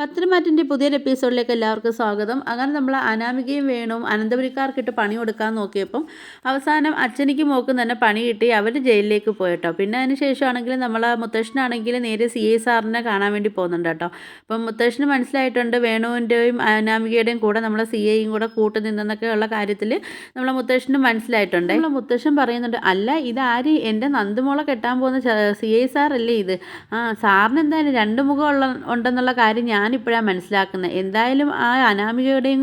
പത്തനംമാറ്റിന്റെ പുതിയൊരു എപ്പിസോഡിലേക്ക് എല്ലാവർക്കും സ്വാഗതം. അങ്ങനെ നമ്മൾ അനാമികയും വേണും അനന്തപുരിക്കാർക്കിട്ട് പണി കൊടുക്കാൻ നോക്കിയപ്പം അവസാനം അച്ഛനിക്ക് മോക്കും തന്നെ പണി കിട്ടി അവർ ജയിലിലേക്ക് പോയിട്ടോ. പിന്നെ അതിന് ശേഷമാണെങ്കിൽ നമ്മൾ മുത്തശ്ശനാണെങ്കിൽ നേരെ സി ഐ സാറിനെ കാണാൻ വേണ്ടി പോകുന്നുണ്ട് കേട്ടോ അപ്പം മുത്തശ്ശന് മനസ്സിലായിട്ടുണ്ട് വേണുവിന്റെയും അനാമികയുടെയും കൂടെ നമ്മളെ സി ഐയും കൂടെ കൂട്ടു നിന്നെന്നൊക്കെ ഉള്ള കാര്യത്തിൽ നമ്മളെ മുത്തശ്ശന് മനസ്സിലായിട്ടുണ്ട്. നമ്മളെ മുത്തശ്ശൻ പറയുന്നുണ്ട് അല്ല ഇതാര് എന്റെ നന്ദുമോളെ കെട്ടാൻ പോകുന്ന സി ഐ സാറല്ലേ ഇത്? ആ സാറിന് എന്തായാലും രണ്ട് മുഖം ഉള്ള ഉണ്ടെന്നുള്ള കാര്യം ഞാൻ ഞാനിപ്പോഴാണ് മനസ്സിലാക്കുന്നത് എന്തായാലും ആ അനാമികയുടെയും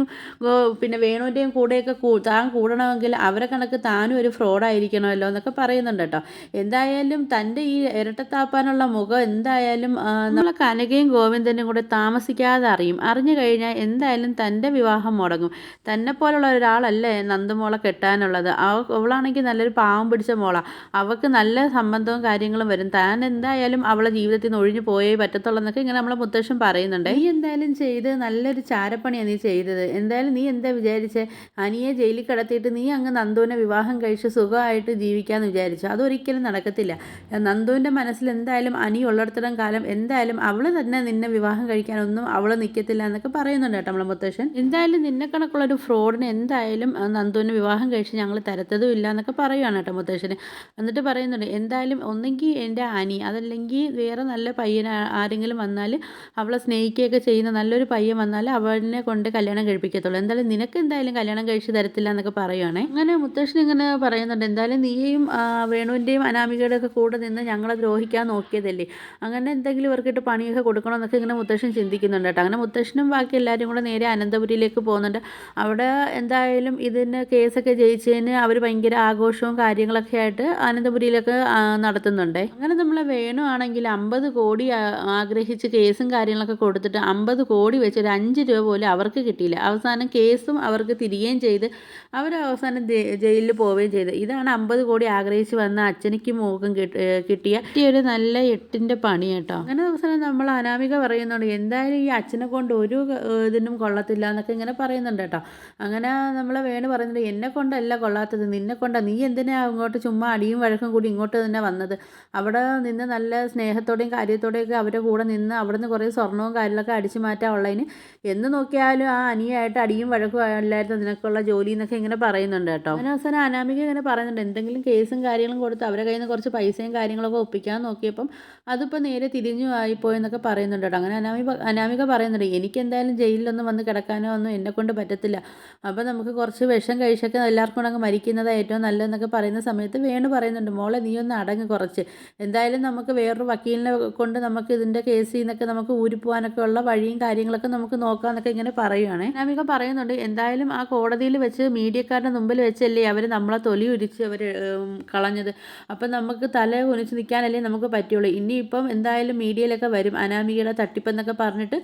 പിന്നെ വേണുവിന്റെയും കൂടെയൊക്കെ താൻ കൂടണമെങ്കിൽ അവരെ കണക്ക് താനും ഒരു ഫ്രോഡായിരിക്കണമല്ലോ എന്നൊക്കെ പറയുന്നുണ്ട് കേട്ടോ. എന്തായാലും തന്റെ ഈ ഇരട്ടത്താപ്പാനുള്ള മുഖം എന്തായാലും നമ്മളെ കനകയും ഗോവിന്ദനും കൂടെ താമസിക്കാതെ അറിയും. അറിഞ്ഞു കഴിഞ്ഞാൽ എന്തായാലും തന്റെ വിവാഹം മുടങ്ങും. തന്നെ പോലുള്ള ഒരാളല്ലേ നന്ദുമോളെ കെട്ടാനുള്ളത്. അവളാണെങ്കിൽ നല്ലൊരു പാവം പിടിച്ച മോളാണ് അവൾക്ക് നല്ല സംബന്ധവും കാര്യങ്ങളും വരും. താൻ എന്തായാലും അവളെ ജീവിതത്തിൽ നിന്ന് ഒഴിഞ്ഞു പോയേ പറ്റത്തുള്ളൂ എന്നൊക്കെ ഇങ്ങനെ നമ്മളെ മുത്തശ്ശൻ പറയുന്നുണ്ട്. നീ എന്തായാലും ചെയ്ത് നല്ലൊരു ചാരപ്പണിയാണ് നീ ചെയ്തത്. എന്തായാലും നീ എന്താ വിചാരിച്ചേ? അനിയെ ജയിലിൽ കിടത്തിയിട്ട് നീ അങ്ങ് നന്ദുവിനെ വിവാഹം കഴിച്ച് സുഖമായിട്ട് ജീവിക്കാമെന്ന് വിചാരിച്ചു. അതൊരിക്കലും നടക്കത്തില്ല. നന്ദുവിന്റെ മനസ്സിൽ എന്തായാലും അനി ഉള്ളിടത്തോളം കാലം എന്തായാലും അവൾ തന്നെ നിന്നെ വിവാഹം കഴിക്കാനൊന്നും അവൾ നിൽക്കത്തില്ല എന്നൊക്കെ പറയുന്നുണ്ട് കേട്ടോ നമ്മളെ മുത്തശ്ശൻ. എന്തായാലും നിന്നെ കണക്കുള്ളൊരു ഫ്രോഡിന് എന്തായാലും നന്ദുവിനെ വിവാഹം കഴിച്ച് ഞങ്ങൾ തരത്തതും ഇല്ല എന്നൊക്കെ പറയുകയാണ് കേട്ടോ മുത്തശ്ശന്. എന്നിട്ട് പറയുന്നുണ്ട് എന്തായാലും ഒന്നെങ്കിൽ എന്റെ അനി അതല്ലെങ്കിൽ വേറെ നല്ല പയ്യൻ ആരെങ്കിലും വന്നാൽ അവളെ സ്നേഹിക്കുക ഒക്കെ ചെയ്യുന്ന നല്ലൊരു പയ്യൻ വന്നാൽ അവനെ കൊണ്ട് കല്യാണം കഴിപ്പിക്കത്തുള്ളൂ. എന്തായാലും നിനക്ക് എന്തായാലും കല്യാണം കഴിച്ച് തരത്തില്ല എന്നൊക്കെ പറയുവാണേ. അങ്ങനെ മുത്തശ്ശൻ ഇങ്ങനെ പറയുന്നുണ്ട് എന്തായാലും നീയും വേണുവിന്റെയും അനാമികയുടെ ഒക്കെ കൂടെ നിന്ന് ഞങ്ങളെ ദ്രോഹിക്കാൻ നോക്കിയതല്ലേ. അങ്ങനെ എന്തെങ്കിലും ഇവർക്കിട്ട് പണിയൊക്കെ കൊടുക്കണമെന്നൊക്കെ ഇങ്ങനെ മുത്തശ്ശൻ ചിന്തിക്കുന്നുണ്ട് കേട്ടോ. അങ്ങനെ മുത്തശ്ശനും ബാക്കി എല്ലാവരും കൂടെ നേരെ അനന്തപുരിയിലേക്ക് പോകുന്നുണ്ട്. അവിടെ എന്തായാലും ഇതിന് കേസൊക്കെ ജയിച്ചതിന് അവർ ഭയങ്കര ആഘോഷവും കാര്യങ്ങളൊക്കെ ആയിട്ട് അനന്തപുരിയിലൊക്കെ നടത്തുന്നുണ്ട്. അങ്ങനെ നമ്മളെ വേണു ആണെങ്കിൽ അമ്പത് കോടി ആഗ്രഹിച്ച് കേസും കാര്യങ്ങളൊക്കെ കൊടുത്തിട്ട് അമ്പത് കോടി വെച്ച് ഒരു അഞ്ച് രൂപ പോലും അവർക്ക് കിട്ടിയില്ല. അവസാനം കേസും അവർക്ക് തിരികെയും ചെയ്ത് അവർ അവസാനം ജയിലിൽ പോവുകയും ചെയ്ത്. ഇതാണ് അമ്പത് കോടി ആഗ്രഹിച്ച് വന്ന അച്ഛനിക്ക് മോക്കും കിട്ടിയ ഒരു നല്ല എട്ടിന്റെ പണി കേട്ടോ. അങ്ങനെ അവസാനം നമ്മൾ അനാമിക പറയുന്നുണ്ട് എന്തായാലും ഈ അച്ഛനെ കൊണ്ട് ഒരു ഇതിനും കൊള്ളത്തില്ല എന്നൊക്കെ ഇങ്ങനെ പറയുന്നുണ്ട് കേട്ടോ. അങ്ങനെ നമ്മൾ വേണു പറയുന്നുണ്ട് എന്നെ കൊണ്ടല്ല കൊള്ളാത്തത് നിന്നെ കൊണ്ടാണ് നീ എന്തിനാ ഇങ്ങോട്ട് ചുമ്മാ അടിയും വഴക്കും കൂടി ഇങ്ങോട്ട് തന്നെ വന്നത്? അവിടെ നിന്ന് നല്ല സ്നേഹത്തോടെയും കാര്യത്തോടെയൊക്കെ അവരുടെ കൂടെ നിന്ന് അവിടെ നിന്ന് കുറേ സ്വർണവും കാര്യങ്ങളൊക്കെ ഒക്കെ അടിച്ചു മാറ്റാൻ ഉള്ളതിന്. എന്ന് നോക്കിയാലും ആ അനിയായിട്ട് അടിയും വഴക്കും അല്ലായിരുന്നു നിനക്കുള്ള ജോലി എന്നൊക്കെ ഇങ്ങനെ പറയുന്നുണ്ട് കേട്ടോ. അവസാനം അനാമിക ഇങ്ങനെ പറയുന്നുണ്ട്. എന്തെങ്കിലും കേസും കാര്യങ്ങളും കൊടുത്ത് അവരെ കയ്യിൽ നിന്ന് കുറച്ച് പൈസയും കാര്യങ്ങളൊക്കെ ഒപ്പിക്കാൻ നോക്കിയപ്പം അതിപ്പോൾ നേരെ തിരിഞ്ഞു ആയിപ്പോയെന്നൊക്കെ പറയുന്നുണ്ട് കേട്ടോ. അങ്ങനെ അനാമിക അനാമിക പറയുന്നുണ്ട് എനിക്ക് എന്തായാലും ജയിലിലൊന്നും വന്ന് കിടക്കാനോ ഒന്നും എന്നെ കൊണ്ട് പറ്റത്തില്ല. അപ്പോൾ നമുക്ക് കുറച്ച് വിഷം കഴിച്ചൊക്കെ എല്ലാവർക്കും കൂടെ അങ്ങ് മരിക്കുന്നതാണ് ഏറ്റവും നല്ലതെന്നൊക്കെ പറയുന്ന സമയത്ത് വേണു പറയുന്നുണ്ട് മോളെ നീ ഒന്ന് അടങ്ങ് കുറച്ച്. എന്തായാലും നമുക്ക് വേറൊരു വക്കീലിനെ കൊണ്ട് നമുക്ക് ഇതിന്റെ കേസിൽ നിന്നൊക്കെ നമുക്ക് ഊരിപ്പോവാനൊക്കെ ഉള്ള വഴിയും കാര്യങ്ങളൊക്കെ നമുക്ക് നോക്കാമെന്നൊക്കെ ഇങ്ങനെ പറയുവാണ്. നാമിക പറയുന്നുണ്ട് എന്തായാലും ആ കോടതിയിൽ വെച്ച് മീഡിയക്കാരുടെ മുമ്പിൽ വെച്ചല്ലേ അവർ നമ്മളെ തൊലി ഉരിച്ച് അവർ കളഞ്ഞത്. അപ്പം നമുക്ക് തല കുനിച്ച് നിൽക്കാനല്ലേ നമുക്ക് പറ്റുള്ളൂ. ഇനിയിപ്പം എന്തായാലും മീഡിയയിലൊക്കെ വരും. അനാമികയുടെ തട്ടിപ്പെന്നൊക്കെ പറഞ്ഞിട്ട്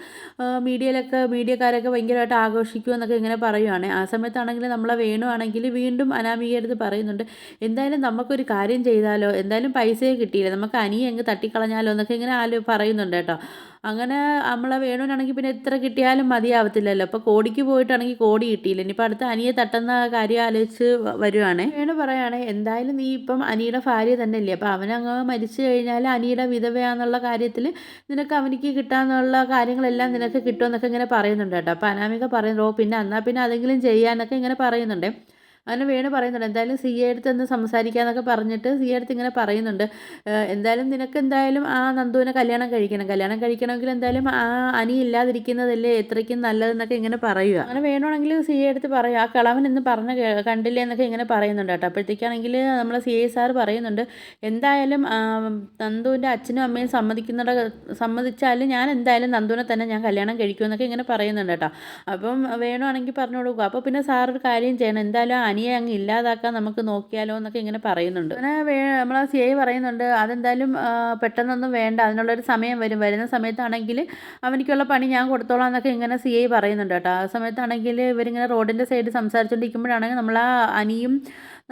മീഡിയയിലൊക്കെ മീഡിയക്കാരൊക്കെ ഭയങ്കരമായിട്ട് ആഘോഷിക്കുമെന്നൊക്കെ ഇങ്ങനെ പറയുവാണ്. ആ സമയത്താണെങ്കിൽ നമ്മളെ വേണുവാണെങ്കിൽ വീണ്ടും അനാമികയുടെ പറയുന്നുണ്ട് എന്തായാലും നമുക്കൊരു കാര്യം ചെയ്താലോ? എന്തായാലും പൈസയെ കിട്ടിയില്ല. നമുക്ക് അനിയെ അങ്ങ് തട്ടിക്കളഞ്ഞാലോ? എന്നൊക്കെ ഇങ്ങനെ ആലോ പറയുന്നുണ്ട് കേട്ടോ. അങ്ങനെ നമ്മളെ വേണുവിനാണെങ്കിൽ പിന്നെ എത്ര കിട്ടിയാലും മതിയാവത്തില്ലല്ലോ. അപ്പോൾ കോടിക്ക് പോയിട്ടാണെങ്കിൽ കോടി കിട്ടിയില്ല. ഇനിയിപ്പോൾ അടുത്ത അനിയെ തട്ടുന്ന കാര്യം ആലോചിച്ച് വരുവാണേ. വേണു പറയുകയാണേ എന്തായാലും നീ ഇപ്പം അനിയുടെ ഭാര്യ തന്നെ ഇല്ലേ അപ്പോൾ അവനങ്ങ് മരിച്ചു കഴിഞ്ഞാൽ അനിയുടെ വിധവയാന്നുള്ള കാര്യത്തിൽ നിനക്ക് അവനിക്ക് കിട്ടാന്നുള്ള കാര്യങ്ങളെല്ലാം നിനക്ക് കിട്ടുമെന്നൊക്കെ ഇങ്ങനെ പറയുന്നുണ്ട് കേട്ടോ. അപ്പോൾ അനാമിക പറയുന്നു ഓ പിന്നെ എന്നാൽ പിന്നെ അതെങ്കിലും ചെയ്യാനൊക്കെ ഇങ്ങനെ പറയുന്നുണ്ട്. അങ്ങനെ വേണു പറയുന്നുണ്ട്. എന്തായാലും സി എ അടുത്ത് എന്ന് സംസാരിക്കാന്നൊക്കെ പറഞ്ഞിട്ട് സി എ അടുത്ത് ഇങ്ങനെ പറയുന്നുണ്ട്. എന്തായാലും നിനക്ക് എന്തായാലും ആ നന്ദുവിനെ കല്യാണം കഴിക്കണം. കല്യാണം കഴിക്കണമെങ്കിൽ എന്തായാലും ആ അനി ഇല്ലാതിരിക്കുന്നതല്ലേ എത്രയ്ക്കും നല്ലതെന്നൊക്കെ ഇങ്ങനെ പറയുക. അങ്ങനെ വേണമെങ്കിൽ സി എ അടുത്ത് പറയുക ആ കളവൻ എന്ന് പറഞ്ഞ കണ്ടില്ലേ എന്നൊക്കെ ഇങ്ങനെ പറയുന്നുണ്ട് കേട്ടോ. അപ്പോഴത്തേക്കാണെങ്കിൽ നമ്മളെ സി ഐ സാർ പറയുന്നുണ്ട്. എന്തായാലും നന്ദുവിന്റെ അച്ഛനും അമ്മയും സമ്മതിക്കുന്നുണ്ട് സമ്മതിച്ചാലും ഞാൻ എന്തായാലും നന്ദുവിനെ തന്നെ ഞാൻ കല്യാണം കഴിക്കുമെന്നൊക്കെ ഇങ്ങനെ പറയുന്നുണ്ട് കേട്ടോ. അപ്പം പറഞ്ഞു കൊടുക്കുക അപ്പോൾ പിന്നെ സാർ ഒരു കാര്യം ചെയ്യണം. എന്തായാലും അനിയെ അങ്ങ് ഇല്ലാതാക്കാൻ നമുക്ക് നോക്കിയാലോ എന്നൊക്കെ ഇങ്ങനെ പറയുന്നുണ്ട്. അങ്ങനെ നമ്മൾ സി ഐ പറയുന്നുണ്ട് അതെന്തായാലും പെട്ടെന്നൊന്നും വേണ്ട അതിനുള്ളൊരു സമയം വരും. വരുന്ന സമയത്താണെങ്കിൽ അവനിക്കുള്ള പണി ഞാൻ കൊടുത്തോളാം എന്നൊക്കെ ഇങ്ങനെ സി ഐ പറയുന്നുണ്ട് കേട്ടോ. ആ സമയത്താണെങ്കിൽ ഇവരിങ്ങനെ റോഡിന്റെ സൈഡ് സംസാരിച്ചുകൊണ്ടിരിക്കുമ്പോഴാണെങ്കിൽ നമ്മൾ ആ അനിയും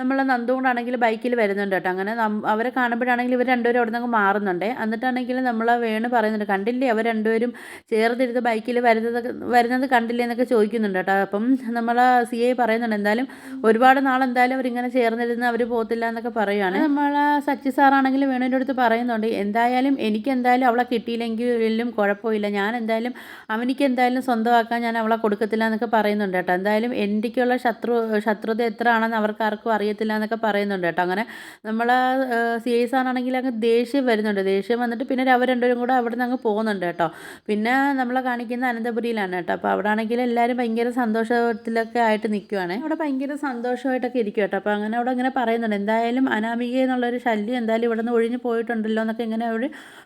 നമ്മളെ നന്ദുകൊണ്ടാണെങ്കിൽ ബൈക്കിൽ വരുന്നുണ്ട് കേട്ടോ. അങ്ങനെ അവരെ കാണുമ്പോഴാണെങ്കിൽ ഇവർ രണ്ടുപേരും അവിടെ നിന്ന് മാറുന്നുണ്ട്. എന്നിട്ടാണെങ്കിൽ നമ്മൾ വേണു പറയുന്നുണ്ട് കണ്ടില്ലേ അവർ രണ്ടുപേരും ചേർത്തിരുന്ന് ബൈക്കിൽ വരുന്നത് വരുന്നത് കണ്ടില്ലേ എന്നൊക്കെ ചോദിക്കുന്നുണ്ട് കേട്ടോ. അപ്പം നമ്മൾ സി ഐ പറയുന്നുണ്ട് എന്തായാലും ഒരുപാട് നാളെന്തായാലും അവരിങ്ങനെ ചേർന്നിരുന്ന് അവർ പോകത്തില്ല എന്നൊക്കെ പറയുകയാണ് നമ്മൾ സച്ചി സാറാണെങ്കിലും വേണുവിന്റെ അടുത്ത് പറയുന്നുണ്ട് എന്തായാലും എനിക്ക് എന്തായാലും അവളെ കിട്ടിയില്ലെങ്കിലും കുഴപ്പമില്ല. ഞാൻ എന്തായാലും അവനിക്ക് എന്തായാലും സ്വന്തമാക്കാൻ ഞാൻ അവളെ കൊടുക്കത്തില്ല എന്നൊക്കെ പറയുന്നുണ്ട് കേട്ടോ. എന്തായാലും എന്റെക്കുള്ള ശത്രു ശത്രുത എത്ര ആണെന്ന് അവർക്ക് ആർക്കും അറിയത്തില്ല എന്നൊക്കെ പറയുന്നുണ്ട് കേട്ടോ. അങ്ങനെ നമ്മൾ സി ഐ സാറാണെങ്കിൽ അങ്ങ് ദേഷ്യം വരുന്നുണ്ട്. ദേഷ്യം വന്നിട്ട് പിന്നെ അവർ രണ്ടുപേരും കൂടെ അവിടെ നിന്ന് അങ്ങ് പോകുന്നുണ്ട് കേട്ടോ. പിന്നെ നമ്മളെ കാണിക്കുന്ന അനന്തപുരിയിലാണ് കേട്ടോ. അപ്പോൾ അവിടെ ആണെങ്കിൽ എല്ലാവരും ഭയങ്കര സന്തോഷത്തിലൊക്കെ ആയിട്ട് നിൽക്കുവാണ് അവിടെ ഭയങ്കര സന്തോഷമായിട്ടൊക്കെ ഇരിക്കും കേട്ടോ. അപ്പോൾ അങ്ങനെ അവിടെ ഇങ്ങനെ പറയുന്നുണ്ട്. എന്തായാലും അനാമിക എന്നുള്ളൊരു ശല്യം എന്തായാലും ഇവിടെ നിന്ന് ഒഴിഞ്ഞു പോയിട്ടുണ്ടല്ലോ എന്നൊക്കെ ഇങ്ങനെ അവർ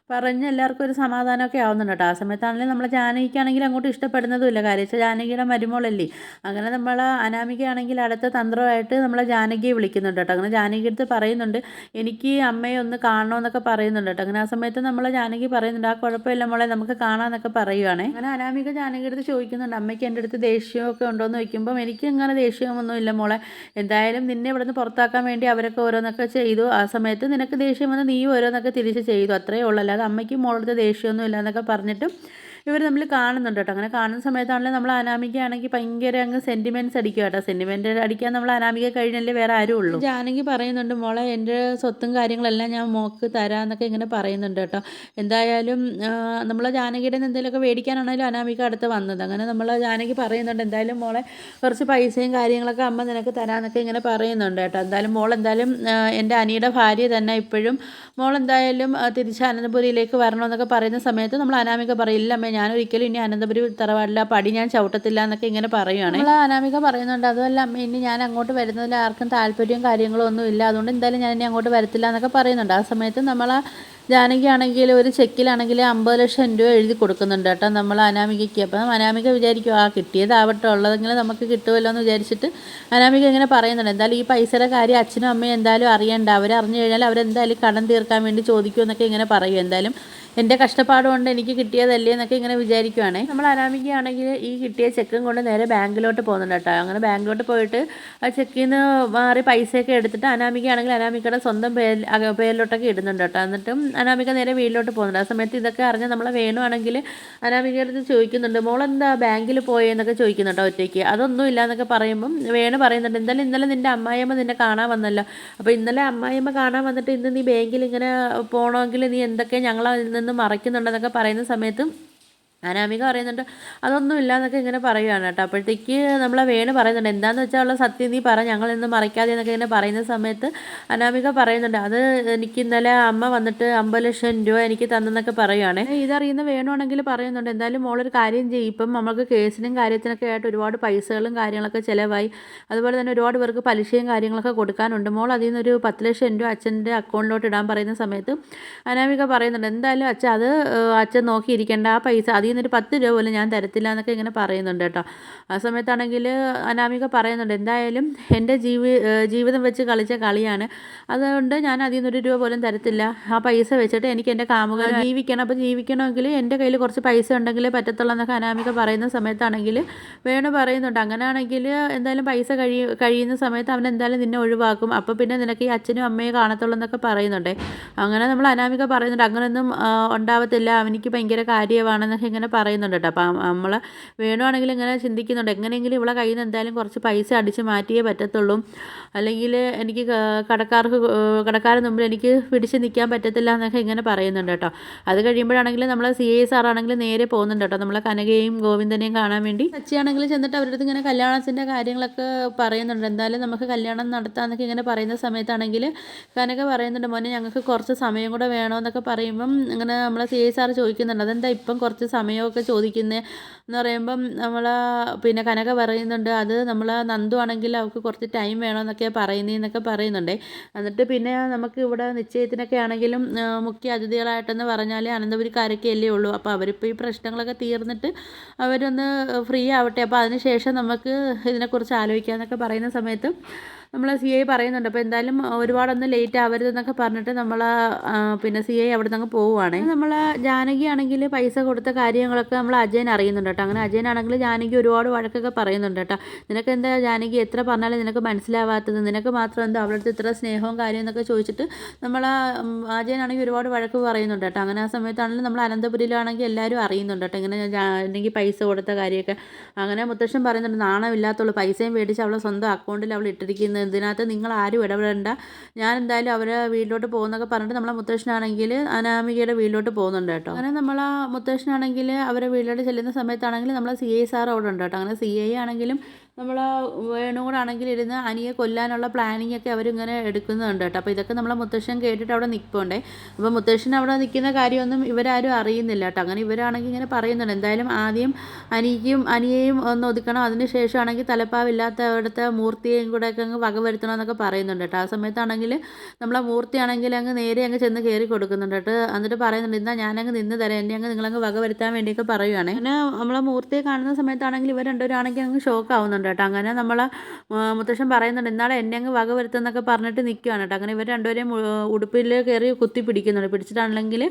പറഞ്ഞ് എല്ലാവർക്കും ഒരു സമാധാനമൊക്കെ ആവുന്നുണ്ട് കേട്ടോ. ആ സമയത്താണെങ്കിലും നമ്മളെ ജാനകിക്കാണെങ്കിൽ അങ്ങോട്ട് ഇഷ്ടപ്പെടുന്നതുമില്ല. കാര്യം വെച്ചാൽ ജാനകിയുടെ മരുമോളല്ലേ. അങ്ങനെ നമ്മൾ അനാമികയാണെങ്കിൽ അടുത്ത തന്ത്രമായിട്ട് നമ്മളെ ജാനകിയെ വിളിക്കുന്നുണ്ട് കേട്ടോ. അങ്ങനെ ജാനകി അടുത്ത് പറയുന്നുണ്ട് എനിക്ക് അമ്മയെ ഒന്ന് കാണണമെന്നൊക്കെ പറയുന്നുണ്ട് കേട്ടോ. അങ്ങനെ ആ സമയത്ത് നമ്മൾ ജാനകി പറയുന്നുണ്ട് ആ കുഴപ്പമില്ല മോളെ നമുക്ക് കാണാമെന്നൊക്കെ പറയുവാണേ. അങ്ങനെ അനാമിക ജാനകി അടുത്ത് ചോദിക്കുന്നുണ്ട് അമ്മയ്ക്ക് എന്റെ അടുത്ത് ദേഷ്യമൊക്കെ ഉണ്ടോയെന്ന് ചോദിക്കുമ്പം എനിക്ക് അങ്ങനെ ദേഷ്യമൊന്നുമില്ല മോളെ. എന്തായാലും നിന്നെ ഇവിടെ നിന്ന് പുറത്താക്കാൻ വേണ്ടി അവരൊക്കെ ഓരോന്നൊക്കെ ചെയ്തു. ആ സമയത്ത് നിനക്ക് ദേഷ്യം വന്ന് നീ ഓരോന്നൊക്കെ തിരിച്ച് ചെയ്തു. അത്രയേ ഉള്ളൂ. അല്ലാതെ അമ്മയ്ക്കും മോളടുത്ത് ദേഷ്യമൊന്നും ഇല്ല എന്നൊക്കെ പറഞ്ഞിട്ട് ഇവർ നമ്മൾ കാണുന്നുണ്ട് കേട്ടോ. അങ്ങനെ കാണുന്ന സമയത്താണല്ലോ നമ്മൾ അനാമികയാണെങ്കിൽ ഭയങ്കര അങ്ങ് സെന്റിമെന്റ്സ് അടിക്കുക കേട്ടോ. സെന്റിമെന്റ് അടിക്കാൻ നമ്മൾ അനാമിക കഴിഞ്ഞല്ലേ വേറെ ആരും ഉള്ളൂ. ജാനകി പറയുന്നുണ്ട് മോളെ എന്റെ സ്വത്തും കാര്യങ്ങളെല്ലാം ഞാൻ മോക്ക് തരാമെന്നൊക്കെ ഇങ്ങനെ പറയുന്നുണ്ട് കേട്ടോ. എന്തായാലും നമ്മൾ ജാനകിയുടെ എന്തെങ്കിലുമൊക്കെ മേടിക്കാനാണെങ്കിലും അനാമിക അടുത്ത് വന്നത്. അങ്ങനെ നമ്മൾ ജാനകി പറയുന്നുണ്ട് എന്തായാലും മോളെ കുറച്ച് പൈസയും കാര്യങ്ങളൊക്കെ അമ്മ നിനക്ക് തരാമെന്നൊക്കെ ഇങ്ങനെ പറയുന്നുണ്ട് കേട്ടോ. എന്തായാലും മോൾ എന്തായാലും എന്റെ അനിയുടെ ഭാര്യ തന്നെ ഇപ്പോഴും. മോൾ എന്തായാലും തിരിച്ച് അനന്തപുരിയിലേക്ക് വരണമെന്നൊക്കെ പറയുന്ന സമയത്ത് നമ്മൾ അനാമിക പറയില്ല അമ്മ ഞാൻ ഒരിക്കലും ഇനി അനന്തപുരി തറവാടില്ല പടി ഞാൻ ചവിട്ടത്തില്ല എന്നൊക്കെ ഇങ്ങനെ പറയുകയാണ് നമ്മൾ അനാമിക പറയുന്നുണ്ട് അതുമല്ല ഇനി ഞാൻ അങ്ങോട്ട് വരുന്നതിൽ ആർക്കും താല്പര്യവും കാര്യങ്ങളും ഒന്നും ഇല്ല. അതുകൊണ്ട് എന്തായാലും ഞാൻ ഇനി അങ്ങോട്ട് വരത്തില്ല എന്നൊക്കെ പറയുന്നുണ്ട്. ആ സമയത്ത് നമ്മൾ ജാനകിയാണെങ്കിൽ ഒരു ചെക്കിലാണെങ്കിൽ അമ്പത് ലക്ഷം രൂപ എഴുതി കൊടുക്കുന്നുണ്ട് കേട്ടോ നമ്മൾ അനാമികയ്ക്ക്. അപ്പം അനാമിക വിചാരിക്കും ആ കിട്ടിയതാവട്ടെ ഉള്ളതെങ്കിലും നമുക്ക് കിട്ടുമല്ലോ എന്ന് വിചാരിച്ചിട്ട് അനാമിക ഇങ്ങനെ പറയുന്നുണ്ട്. എന്തായാലും ഈ പൈസയുടെ കാര്യം അച്ഛനും അമ്മയും എന്തായാലും അറിയണ്ട. അവർ അറിഞ്ഞു കഴിഞ്ഞാൽ അവരെന്തായാലും കടം തീർക്കാൻ വേണ്ടി ചോദിക്കുമെന്നൊക്കെ ഇങ്ങനെ പറയും. എന്തായാലും എന്റെ കഷ്ടപ്പാട് കൊണ്ട് എനിക്ക് കിട്ടിയതല്ലേ എന്നൊക്കെ ഇങ്ങനെ വിചാരിക്കുവാണേ. നമ്മൾ അനാമിക്കുകയാണെങ്കിൽ ഈ കിട്ടിയ ചെക്കും കൊണ്ട് നേരെ ബാങ്കിലോട്ട് പോകുന്നുണ്ട് കേട്ടോ. അങ്ങനെ ബാങ്കിലോട്ട് പോയിട്ട് ആ ചെക്കിൽ നിന്ന് മാറി പൈസയൊക്കെ എടുത്തിട്ട് അനാമികയാണെങ്കിൽ അനാമികയുടെ സ്വന്തം പേരിൽ പേരിലോട്ടൊക്കെ ഇടുന്നുണ്ട് കേട്ടോ. എന്നിട്ടും അനാമിക നേരെ വീട്ടിലോട്ട് പോകുന്നുണ്ട്. ആ സമയത്ത് ഇതൊക്കെ അറിഞ്ഞ് നമ്മളെ വേണുവാണെങ്കിൽ അനാമികയുടെ അടുത്ത് ചോദിക്കുന്നുണ്ട് മോളെന്താ ബാങ്കിൽ പോയെന്നൊക്കെ ചോദിക്കുന്നുണ്ട് ഒറ്റയ്ക്ക്. അതൊന്നും ഇല്ല എന്നൊക്കെ പറയുമ്പം വേണു പറയുന്നുണ്ട് എന്തായാലും ഇന്നലെ നിന്റെ അമ്മായിയമ്മ നിന്നെ കാണാൻ വന്നല്ലോ. അപ്പോൾ ഇന്നലെ അമ്മായിയമ്മ കാണാൻ വന്നിട്ട് ഇന്ന് നീ ബാങ്കിൽ ഇങ്ങനെ പോകണമെങ്കിൽ നീ എന്തൊക്കെ ഞങ്ങളെ നിന്ന് മറയ്ക്കുന്നുണ്ടെന്നൊക്കെ പറയുന്ന സമയത്തും അനാമിക പറയുന്നുണ്ട് അതൊന്നും ഇല്ലാന്നൊക്കെ ഇങ്ങനെ പറയുകയാണ് കേട്ടോ. അപ്പോഴത്തേക്ക് നമ്മളെ വേണു പറയുന്നുണ്ട് എന്താണെന്ന് വെച്ചാൽ ഉള്ള സത്യം നീ പറ ഞങ്ങൾ ഇന്ന് മറയ്ക്കാതെ എന്നൊക്കെ ഇങ്ങനെ പറയുന്ന സമയത്ത് അനാമിക പറയുന്നുണ്ട് അത് എനിക്ക് ഇന്നലെ അമ്മ വന്നിട്ട് അമ്പത് ലക്ഷം രൂപ എനിക്ക് തന്നെന്നൊക്കെ പറയുകയാണ് ഇതറിയുന്ന വേണുവാണെങ്കിൽ പറയുന്നുണ്ട് എന്തായാലും മോളൊരു കാര്യം ചെയ്യും ഇപ്പം നമുക്ക് കേസിനും കാര്യത്തിനൊക്കെ ആയിട്ട് ഒരുപാട് പൈസകളും കാര്യങ്ങളൊക്കെ ചിലവായി. അതുപോലെ തന്നെ ഒരുപാട് പേർക്ക് പലിശയും കാര്യങ്ങളൊക്കെ കൊടുക്കാനുണ്ട്. മോൾ അതിൽ നിന്നൊരു പത്ത് ലക്ഷം രൂപ അച്ഛന്റെ അക്കൗണ്ടിലോട്ട് ഇടാൻ പറയുന്ന സമയത്ത് അനാമിക പറയുന്നുണ്ട് എന്തായാലും അച്ഛൻ അത് അച്ഛൻ നോക്കിയിരിക്കേണ്ട ആ പൈസ അതിൽ നിന്നൊരു പത്ത് രൂപ പോലും ഞാൻ തരത്തില്ല എന്നൊക്കെ ഇങ്ങനെ പറയുന്നുണ്ട് കേട്ടോ. ആ സമയത്താണെങ്കിൽ അനാമിക പറയുന്നുണ്ട് എന്തായാലും എന്റെ ജീവി ജീവിതം വെച്ച് കളിച്ച കളിയാണ്. അതുകൊണ്ട് ഞാൻ അതിൽ നിന്നൊരു രൂപ പോലും തരത്തില്ല. ആ പൈസ വെച്ചിട്ട് എനിക്ക് എന്റെ കാമുക ജീവിക്കണം. അപ്പോൾ ജീവിക്കണമെങ്കിൽ എന്റെ കയ്യിൽ കുറച്ച് പൈസ ഉണ്ടെങ്കിലേ പറ്റത്തുള്ളൂ എന്നൊക്കെ അനാമിക പറയുന്ന സമയത്താണെങ്കിൽ വേണു പറയുന്നുണ്ട്. അങ്ങനെയാണെങ്കിൽ എന്തായാലും പൈസ കഴി കഴിയുന്ന സമയത്ത് അവൻ എന്തായാലും നിന്നെ ഒഴിവാക്കും. അപ്പോൾ പിന്നെ നിനക്ക് ഈ അച്ഛനും അമ്മയെ കാണത്തുള്ളൂ എന്നൊക്കെ പറയുന്നുണ്ട്. അങ്ങനെ നമ്മൾ അനാമിക പറയുന്നുണ്ട് അങ്ങനെയൊന്നും ഉണ്ടാവത്തില്ല. അവനിക്ക് ഭയങ്കര കാര്യമാണെന്നൊക്കെ ഇങ്ങനെ പറയുന്നുണ്ട് കേട്ടോ. അപ്പം നമ്മൾ വേണുവാണെങ്കിൽ ഇങ്ങനെ ചിന്തിക്കുന്നുണ്ട്. എങ്ങനെയെങ്കിലും ഇവിടെ കയ്യിൽ നിന്ന് എന്തായാലും കുറച്ച് പൈസ അടിച്ച് മാറ്റിയേ പറ്റത്തുള്ളൂ. അല്ലെങ്കിൽ എനിക്ക് കടക്കാർക്ക് കടക്കാരുടെ മുമ്പിൽ എനിക്ക് പിടിച്ച് നിൽക്കാൻ പറ്റത്തില്ല എന്നൊക്കെ ഇങ്ങനെ പറയുന്നുണ്ട് കേട്ടോ. അത് കഴിയുമ്പോഴാണെങ്കിൽ നമ്മൾ സി ഐ സാറാണെങ്കിൽ നേരെ പോകുന്നുണ്ട് കേട്ടോ. നമ്മളെ കനകയും ഗോവിന്ദനെയും കാണാൻ വേണ്ടി. അച്ഛയാണെങ്കിൽ ചെന്നിട്ട് അവരുടെ അടുത്ത് ഇങ്ങനെ കല്യാണത്തിന്റെ കാര്യങ്ങളൊക്കെ പറയുന്നുണ്ട്. എന്തായാലും നമുക്ക് കല്യാണം നടത്താമെന്നൊക്കെ ഇങ്ങനെ പറയുന്ന സമയത്താണെങ്കിൽ കനക പറയുന്നുണ്ട് മോനെ ഞങ്ങൾക്ക് കുറച്ച് സമയം കൂടെ വേണമെന്നൊക്കെ പറയുമ്പം ഇങ്ങനെ നമ്മളെ സി ഐ സാർ ചോദിക്കുന്നുണ്ട്. അതെന്താ ഇപ്പം കുറച്ച് സമയമൊക്കെ ചോദിക്കുന്നത് എന്ന് പറയുമ്പം നമ്മൾ പിന്നെ കനക പറയുന്നുണ്ട് അത് നമ്മൾ നന്ദു ആണെങ്കിൽ അവൾക്ക് കുറച്ച് ടൈം വേണമെന്നൊക്കെ പറയുന്നതെന്നൊക്കെ പറയുന്നുണ്ട്. എന്നിട്ട് പിന്നെ നമുക്ക് ഇവിടെ നിശ്ചയത്തിനൊക്കെ ആണെങ്കിലും മുഖ്യ അതിഥികളായിട്ടെന്ന് പറഞ്ഞാൽ അനന്തപുരിക്കാരൊക്കെ അല്ലേ ഉള്ളൂ. അപ്പോൾ അവരിപ്പോൾ ഈ പ്രശ്നങ്ങളൊക്കെ തീർന്നിട്ട് അവരൊന്ന് ഫ്രീ ആവട്ടെ. അപ്പോൾ അതിന് ശേഷം നമുക്ക് ഇതിനെക്കുറിച്ച് ആലോചിക്കാമെന്നൊക്കെ പറയുന്ന സമയത്ത് നമ്മൾ സി ഐ പറയുന്നുണ്ട്. അപ്പോൾ എന്തായാലും ഒരുപാടൊന്നും ലേറ്റ് ആവരുതെന്നൊക്കെ പറഞ്ഞിട്ട് നമ്മൾ പിന്നെ സി ഐ അവിടെ നിന്ന് പോവുകയാണ് നമ്മൾ ജാനകി ആണെങ്കിൽ പൈസ കൊടുത്ത കാര്യങ്ങളൊക്കെ നമ്മൾ അജയൻ അറിയുന്നുണ്ട് കേട്ടോ. അങ്ങനെ അജയനാണെങ്കിൽ ജാനകി ഒരുപാട് വഴക്കൊക്കെ പറയുന്നുണ്ട് കേട്ടോ. നിനക്ക് എന്താ ജാനകി എത്ര പറഞ്ഞാലും നിനക്ക് മനസ്സിലാവാത്തത്? നിനക്ക് മാത്രം എന്താ അവിടുത്തെ ഇത്ര സ്നേഹവും കാര്യം എന്നൊക്കെ ചോദിച്ചിട്ട് നമ്മൾ അജയനാണെങ്കിൽ ഒരുപാട് വഴക്ക് പറയുന്നുണ്ട് കേട്ടോ. അങ്ങനെ ആ സമയത്താണെങ്കിലും നമ്മൾ അനന്തപുരിയിലാണെങ്കിൽ എല്ലാവരും അറിയുന്നുണ്ട് കേട്ടോ. ഇങ്ങനെ ജാനകി പൈസ കൊടുത്ത കാര്യമൊക്കെ. അങ്ങനെ മുത്തശ്ശൻ പറയുന്നുണ്ട് നാണമില്ലാത്തുള്ളൂ പൈസയും മേടിച്ച് അവളെ സ്വന്തം അക്കൗണ്ടിൽ അവൾ ഇട്ടിരിക്കുന്നത് ഇതിനകത്ത് നിങ്ങൾ ആരും ഇടപെടേണ്ട. ഞാൻ എന്തായാലും അവരെ വീട്ടിലോട്ട് പോകുന്നൊക്കെ പറഞ്ഞിട്ട് നമ്മളെ മുത്തശ്ശനാണെങ്കിൽ അനാമികയുടെ വീട്ടിലോട്ട് പോകുന്നുണ്ട് കേട്ടോ. അങ്ങനെ നമ്മൾ ആ മുത്തശ്ശനാണെങ്കിൽ അവരെ വീട്ടിലോട്ട് ചെല്ലുന്ന സമയത്താണെങ്കിൽ നമ്മൾ സി ഐ സാർ അവിടെ ഉണ്ട് കേട്ടോ. അങ്ങനെ സി ഐ ആണെങ്കിലും നമ്മൾ വേണുകൂടാണെങ്കിൽ ഇരുന്ന് അനിയെ കൊല്ലാനുള്ള പ്ലാനിങ് ഒക്കെ അവരിങ്ങനെ എടുക്കുന്നുണ്ട് കേട്ടോ. അപ്പോൾ ഇതൊക്കെ നമ്മളെ മുത്തശ്ശൻ കേട്ടിട്ട് അവിടെ നിൽപ്പുണ്ടേ. അപ്പോൾ മുത്തശ്ശൻ അവിടെ നിൽക്കുന്ന കാര്യമൊന്നും ഇവരാരും അറിയുന്നില്ല കേട്ടോ. അങ്ങനെ ഇവരാണെങ്കിൽ ഇങ്ങനെ പറയുന്നുണ്ട്. എന്തായാലും ആദ്യം അനിക്കും അനിയെയും ഒന്ന് ഒതുക്കണം. അതിന് ശേഷമാണെങ്കിൽ തലപ്പാവില്ലാത്ത അവിടുത്തെ മൂർത്തിയെയും കൂടെ ഒക്കെ അങ്ങ് വകവരുത്തണം എന്നൊക്കെ പറയുന്നുണ്ട് കേട്ടോ. ആ സമയത്താണെങ്കിൽ നമ്മളെ മൂർത്തിയാണെങ്കിൽ അങ്ങ് നേരെ അങ്ങ് ചെന്ന് കയറി കൊടുക്കുന്നുണ്ട് കേട്ടോ. എന്നിട്ട് പറയുന്നുണ്ട് എന്നാൽ ഞാനങ്ങ് നിന്ന് തരാം. എന്നെ അങ്ങ് നിങ്ങളങ്ങ് വകവരുത്താൻ വേണ്ടിയൊക്കെ പറയുവാണ്. അങ്ങനെ നമ്മളെ മൂർത്തിയെ കാണുന്ന സമയത്താണെങ്കിൽ ഇവർ രണ്ടുപേരാണെങ്കിൽ അങ്ങ് ഷോക്ക് ആവുന്നുണ്ട് കേട്ടോ അങ്ങനെ നമ്മൾ മുത്തശ്ശൻ പറയുന്നുണ്ട് ഇന്നാളെ എന്നെ അങ്ങ് വക വരുത്തുന്നൊക്കെ പറഞ്ഞിട്ട് നിൽക്കുകയാണ് കേട്ടോ. അങ്ങനെ ഇവർ രണ്ടുപേരെയും ഉടുപ്പിൽ കയറി കുത്തി പിടിക്കുന്നുണ്ട്. പിടിച്ചിട്ടാണെങ്കിൽ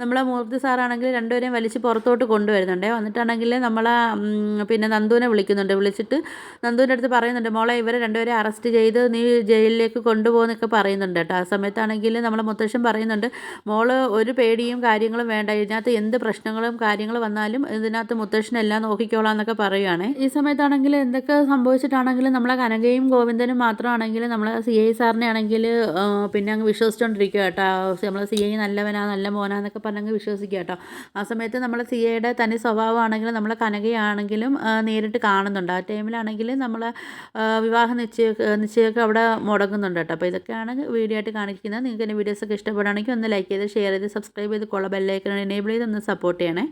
നമ്മളെ മൂർത്തി സാറാണെങ്കിൽ രണ്ടുപേരെയും വലിച്ച് പുറത്തോട്ട് കൊണ്ടുവരുന്നുണ്ട്. വന്നിട്ടാണെങ്കിൽ നമ്മളെ പിന്നെ നന്ദുവിനെ വിളിക്കുന്നുണ്ട്. വിളിച്ചിട്ട് നന്ദുവിന്റെ അടുത്ത് പറയുന്നുണ്ട് മോളെ ഇവരെ രണ്ടുപേരെ അറസ്റ്റ് ചെയ്ത് നീ ജയിലിലേക്ക് കൊണ്ടുപോകുന്നൊക്കെ പറയുന്നുണ്ട് കേട്ടോ. ആ സമയത്താണെങ്കിൽ നമ്മളെ മുത്തശ്ശൻ പറയുന്നുണ്ട് മോൾ ഒരു പേടിയും കാര്യങ്ങളും വേണ്ട. ഇതിനകത്ത് എന്ത് പ്രശ്നങ്ങളും കാര്യങ്ങളും വന്നാലും ഇതിനകത്ത് മുത്തശ്ശനെല്ലാം നോക്കിക്കോളാം എന്നൊക്കെ പറയുകയാണ് ഈ സമയത്താണെങ്കിൽ എന്തൊക്കെ സംഭവിച്ചിട്ടാണെങ്കിലും നമ്മളെ കനകയും ഗോവിന്ദനും മാത്രമാണെങ്കിലും നമ്മളെ സി ഐ സാറിനെ ആണെങ്കിൽ പിന്നെ അങ്ങ് വിശ്വസിച്ചുകൊണ്ടിരിക്കുക കേട്ടോ. നമ്മളെ സി ഐ നല്ലവനാ നല്ല മോനാ എന്നൊക്കെ പറഞ്ഞങ്ങ് വിശ്വസിക്കുക കേട്ടോ. ആ സമയത്ത് നമ്മളെ സി ഐയുടെ തനി സ്വഭാവമാണെങ്കിലും നമ്മളെ കനകയാണെങ്കിലും നേരിട്ട് കാണുന്നുണ്ട്. ആ ടൈമിലാണെങ്കിൽ നമ്മളെ വിവാഹ നിശ്ചയ നിശ്ചയമൊക്കെ അവിടെ മുടങ്ങുന്നുണ്ട് കേട്ടോ. അപ്പോൾ ഇതൊക്കെയാണ് വീഡിയോ ആയിട്ട് കാണിക്കുന്നത്. നിങ്ങൾക്ക് എന്റെ വീഡിയോസൊക്കെ ഇഷ്ടപ്പെടുകയാണെങ്കിൽ ഒന്ന് ലൈക്ക് ചെയ്ത് ഷെയർ ചെയ്ത് സബ്സ്ക്രൈബ് ചെയ്ത് കൊള്ള ബെല്ലൈക്കൺ എനേബിൾ ചെയ്ത് ഒന്ന് സപ്പോർട്ട് ചെയ്യണേ.